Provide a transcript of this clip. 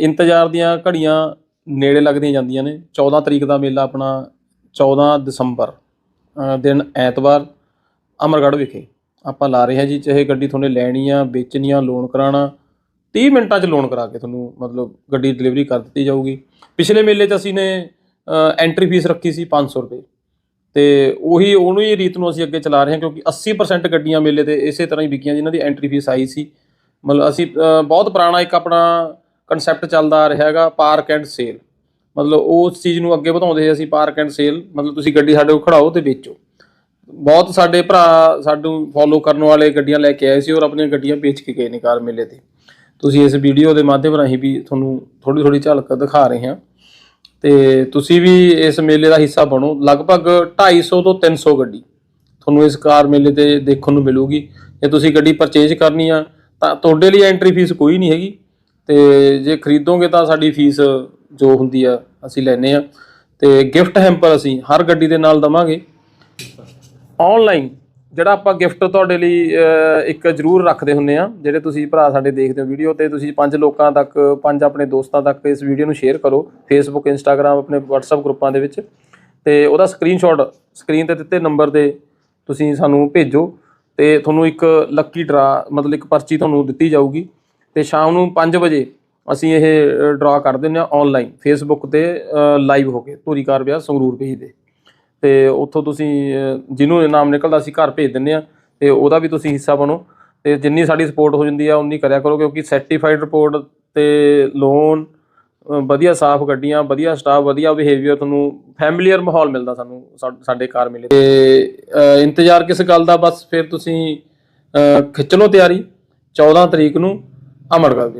ਇੰਤਜ਼ਾਰ ਦੀਆਂ ਘੜੀਆਂ ਨੇੜੇ ਲੱਗਦੀਆਂ ਜਾਂਦੀਆਂ ਨੇ। 14 ਤਰੀਕ ਦਾ ਮੇਲਾ ਆਪਣਾ 14 ਦਸੰਬਰ ਦਿਨ ਐਤਵਾਰ ਅਮਰਗੜ੍ਹ ਵਿਖੇ। ਆਪਾਂ ਲਾ ਰਹੇ ਹਾਂ ਜੀ, ਚਾਹੇ ਗੱਡੀ ਤੁਹਾਨੂੰ ਲੈਣੀ ਆ, ਵੇਚਣੀ ਆ ਲੋਨ ਕਰਾਉਣਾ 30 ਮਿੰਟਾਂ 'ਚ ਲੋਨ ਕਰਾ ਕੇ ਤੁਹਾਨੂੰ ਮਤਲਬ ਗੱਡੀ ਡਿਲੀਵਰੀ ਕਰ ਦਿੱਤੀ ਜਾਊਗੀ। ਪਿਛਲੇ ਮੇਲੇ 'ਚ ਅਸੀਂ ਨੇ ਐਂਟਰੀ ਫੀਸ ਰੱਖੀ ਸੀ 500 ਰੁਪਏ। ਤੇ ਉਹੀ, ਉਹਨੂੰ ਹੀ ਰੀਤ ਨੂੰ ਅਸੀਂ ਅੱਗੇ ਚਲਾ ਰਹੇ ਹਾਂ ਕਿਉਂਕਿ 80% ਗੱਡੀਆਂ ਮੇਲੇ ਤੇ ਇਸੇ ਤਰ੍ਹਾਂ ਹੀ ਵਿਕੀਆਂ ਜਿਨ੍ਹਾਂ ਦੀ ਐਂਟਰੀ ਫੀਸ ਆਈ ਸੀ। ਮਤਲਬ ਅਸੀਂ ਬਹੁਤ ਪੁਰਾਣਾ ਇੱਕ ਆਪਣਾ ਕਨਸੈਪਟ ਚੱਲਦਾ ਆ ਰਿਹਾ ਹੈਗਾ ਪਾਰਕ ਐਂਡ ਸੇਲ ਮਤਲਬ ਉਸ ਚੀਜ਼ ਨੂੰ ਅੱਗੇ ਵਧਾਉਂਦੇ ਹੋਏ ਅਸੀਂ ਪਾਰਕ ਐਂਡ ਸੇਲ ਮਤਲਬ ਤੁਸੀਂ ਗੱਡੀ ਸਾਡੇ ਕੋਲ ਖੜਾਓ ਤੇ ਵੇਚੋ। ਬਹੁਤ ਸਾਡੇ ਭਰਾ ਸਾਨੂੰ ਫੋਲੋ ਕਰਨ ਵਾਲੇ ਗੱਡੀਆਂ ਲੈ ਕੇ ਆਏ ਸੀ ਔਰ ਆਪਣੀਆਂ ਗੱਡੀਆਂ ਵੇਚ ਕੇ ਗਏ ਨੇ ਕਾਰ ਮੇਲੇ ਤੇ। ਤੁਸੀਂ ਇਸ ਵੀਡੀਓ ਦੇ ਮਾਧਿਅਮ ਰਾਹੀਂ ਵੀ ਤੁਹਾਨੂੰ ਥੋੜੀ ਥੋੜੀ ਝਲਕ ਦਿਖਾ ਰਹੇ ਹਾਂ। ਤੇ ਤੁਸੀਂ ਵੀ ਇਸ ਮੇਲੇ ਦਾ ਹਿੱਸਾ ਬਣੋ। ਲਗਭਗ 250 ਤੋਂ 300 ਗੱਡੀ ਤੁਹਾਨੂੰ ਇਸ ਕਾਰ ਮੇਲੇ ਤੇ ਦੇਖਣ ਨੂੰ ਮਿਲੂਗੀ। ਜੇ ਤੁਸੀਂ ਗੱਡੀ ਪਰਚੇਜ ਕਰਨੀ ਆ ਤਾਂ ਤੁਹਾਡੇ ਲਈ ਐਂਟਰੀ ਫੀਸ ਕੋਈ ਨਹੀਂ ਹੈਗੀ। ਤੇ ਜੇ ਖਰੀਦੋਗੇ ਤਾਂ ਸਾਡੀ ਫੀਸ ਜੋ ਹੁੰਦੀ ਆ, ਅਸੀਂ ਲੈਨੇ ਆ ਤੇ ਗਿਫਟ ਹੈਂਪਰ ਅਸੀਂ ਹਰ ਗੱਡੀ ਦੇ ਨਾਲ ਦਵਾਂਗੇ। ਆਨਲਾਈਨ ਜਿਹੜਾ ਆਪਾਂ ਗਿਫਟ ਤੁਹਾਡੇ ਲਈ ਇੱਕ ਜ਼ਰੂਰ ਰੱਖਦੇ ਹੁੰਨੇ ਆ ਜਿਹੜੇ ਤੁਸੀਂ ਭਰਾ ਸਾਡੇ ਦੇਖਦੇ ਹੋ ਵੀਡੀਓ ਤੇ ਤੁਸੀਂ ਪੰਜ ਲੋਕਾਂ ਤੱਕ, ਪੰਜ ਆਪਣੇ ਦੋਸਤਾਂ ਤੱਕ ਇਸ ਵੀਡੀਓ ਨੂੰ ਸ਼ੇਅਰ ਕਰੋ ਫੇਸਬੁੱਕ ਇੰਸਟਾਗ੍ਰam ਆਪਣੇ WhatsApp ਗਰੁੱਪਾਂ ਦੇ ਵਿੱਚ। ਤੇ ਉਹਦਾ ਸਕਰੀਨਸ਼ਾਟ ਸਕਰੀਨ ਤੇ ਦਿੱਤੇ ਨੰਬਰ ਤੇ ਤੁਸੀਂ ਸਾਨੂੰ ਭੇਜੋ। ਤੇ ਤੁਹਾਨੂੰ ਇੱਕ ਲੱਕੀ ਡਰਾ ਮਤਲਬ ਇੱਕ ਪਰਚੀ ਤੁਹਾਨੂੰ ਦਿੱਤੀ ਜਾਊਗੀ। ਤੇ ਸ਼ਾਮ ਨੂੰ 5 ਵਜੇ ਅਸੀਂ ਇਹ ਡਰਾ ਕਰ ਦਿੰਦੇ ਆ ਆਨਲਾਈਨ ਫੇਸਬੁੱਕ ਤੇ ਲਾਈਵ ਹੋ ਕੇ, ਧੂਰੀ ਕਾਰ ਵਿਆਹ ਸੰਗਰੂਰ ਭੇਜਦੇ ਤੇ ਉੱਥੋਂ ਤੁਸੀਂ ਜਿਹਨੂੰ ਨਾਮ ਨਿਕਲਦਾ ਅਸੀਂ ਘਰ ਭੇਜ ਦਿੰਦੇ ਆ ਤੇ ਉਹਦਾ ਵੀ ਤੁਸੀਂ ਹਿੱਸਾ ਬਣੋ। ਤੇ ਜਿੰਨੀ ਸਾਡੀ ਸਪੋਰਟ ਹੋ ਜਾਂਦੀ ਆ, ਉਨੀ ਕਰਿਆ ਕਰੋ, ਕਿਉਂਕਿ ਸਰਟੀਫਾਈਡ ਰਿਪੋਰਟ ਤੇ ਲੋਨ ਵਧੀਆ ਸਾਫ਼ ਗੱਡੀਆਂ, ਵਧੀਆ ਸਟਾਫ ਵਧੀਆ ਬਿਹੇਵੀਅਰ ਤੁਹਾਨੂੰ ਫੈਮਿਲੀਅਰ ਮਾਹੌਲ ਮਿਲਦਾ ਸਾਨੂੰ, ਸਾ- ਸਾਡੇ ਕਾਰ ਮਿਲੇ ਤੇ। ਇੰਤਜ਼ਾਰ ਕਿਸ ਗੱਲ ਦਾ? ਬਸ ਫਿਰ ਤੁਸੀਂ ਖਿੱਚ ਲਓ ਤਿਆਰੀ 14 ਤਰੀਕ ਨੂੰ ਅਮਰਗੜ੍ਹ ਜੀ